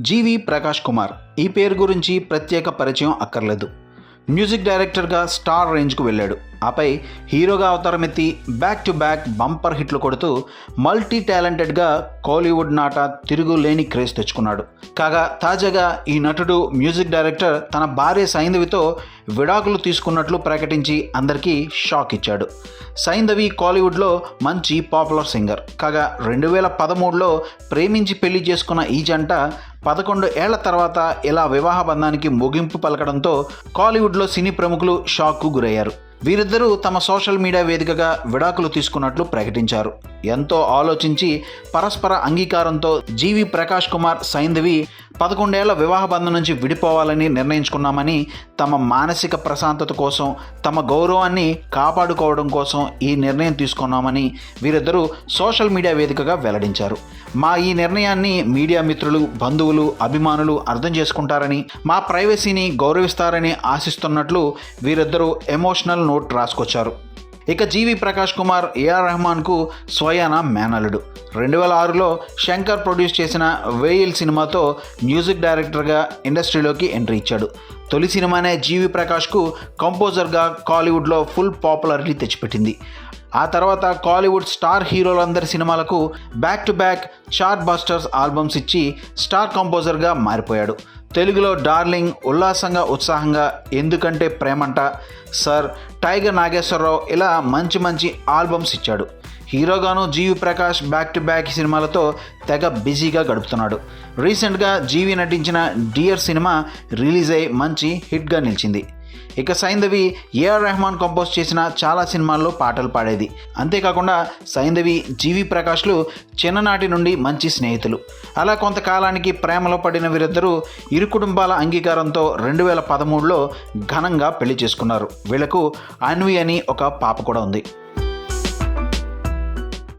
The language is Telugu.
జీవి ప్రకాష్ కుమార్. ఈ పేరు గురించి ప్రత్యేక పరిచయం అక్కర్లేదు. మ్యూజిక్ డైరెక్టర్గా స్టార్ రేంజ్కు వెళ్ళాడు. ఆపై హీరోగా అవతారమెత్తి బ్యాక్ టు బ్యాక్ బంపర్ హిట్లు కొడుతూ మల్టీ టాలెంటెడ్గా కోలీవుడ్ నాట తిరుగులేని క్రేజ్ తెచ్చుకున్నాడు. కాగా తాజాగా ఈ నటుడు మ్యూజిక్ డైరెక్టర్ తన భార్య సైంధవితో విడాకులు తీసుకున్నట్లు ప్రకటించి అందరికీ షాక్ ఇచ్చాడు. సైంధవి కాలీవుడ్లో మంచి పాపులర్ సింగర్ కాగా రెండు వేల పదమూడులో ప్రేమించి పెళ్ళి చేసుకున్న ఈ జంట పదకొండు ఏళ్ళ తర్వాత ఇలా వివాహ బంధానికి ముగింపు పలకడంతో కాలీవుడ్లో సినీ ప్రముఖులు షాక్కు గురయ్యారు. వీరిద్దరూ తమ సోషల్ మీడియా వేదికగా విడాకులు తీసుకున్నట్లు ప్రకటించారు. ఎంతో ఆలోచించి పరస్పర అంగీకారంతో జీవి ప్రకాష్ కుమార్ సైంధవి పదకొండేళ్ళ వివాహ బంధం నుంచి విడిపోవాలని నిర్ణయించుకున్నామని తమ మానసిక ప్రశాంతత కోసం తమ గౌరవాన్ని కాపాడుకోవడం కోసం ఈ నిర్ణయం తీసుకున్నామని వీరిద్దరూ సోషల్ మీడియా వేదికగా వెల్లడించారు. మా ఈ నిర్ణయాన్ని మీడియా మిత్రులు బంధువులు అభిమానులు అర్థం చేసుకుంటారని మా ప్రైవసీని గౌరవిస్తారని ఆశిస్తున్నట్లు వీరిద్దరూ ఎమోషనల్ నోట్ రాసుకొచ్చారు. ఇక G V Prakash Kumar AR రెహమాన్కు స్వయాన మేనలుడు రెండు వేల ఆరులో శంకర్ ప్రొడ్యూస్ చేసిన వేయిల్ సినిమాతో మ్యూజిక్ డైరెక్టర్గా ఇండస్ట్రీలోకి ఎంట్రీ ఇచ్చాడు. తొలి సినిమానే జీవి ప్రకాష్కు కంపోజర్గా కాలీవుడ్లో ఫుల్ పాపులారిటీ తెచ్చిపెట్టింది. ఆ తర్వాత కాలీవుడ్ స్టార్ హీరోలందరి సినిమాలకు back to back chartbusters albums ఇచ్చి స్టార్ కంపోజర్గా మారిపోయాడు. తెలుగులో డార్లింగ్ ఉల్లాసంగా ఉత్సాహంగా ఎందుకంటే ప్రేమంట. సార్ టైగర్ నాగేశ్వరరావు ఇలా మంచి మంచి ఆల్బమ్స్ ఇచ్చాడు. హీరోగాను G V Prakash back to back సినిమాలతో తెగ బిజీగా గడుపుతున్నాడు. రీసెంట్గా జీవి నటించిన డియర్ సినిమా రిలీజ్ అయి మంచి హిట్గా నిలిచింది. ఇక సైంధవి ఏఆర్ రెహమాన్ కంపోజ్ చేసిన చాలా సినిమాల్లో పాటలు పాడేది. అంతేకాకుండా సైంధవి జీవి ప్రకాష్లు చిన్ననాటి నుండి మంచి స్నేహితులు. అలా కొంతకాలానికి ప్రేమలో పడిన వీరిద్దరూ ఇరు కుటుంబాల అంగీకారంతో రెండు వేల పదమూడులో ఘనంగా పెళ్ళి చేసుకున్నారు. వీళ్ళకు అన్వి అని ఒక పాప కూడా ఉంది.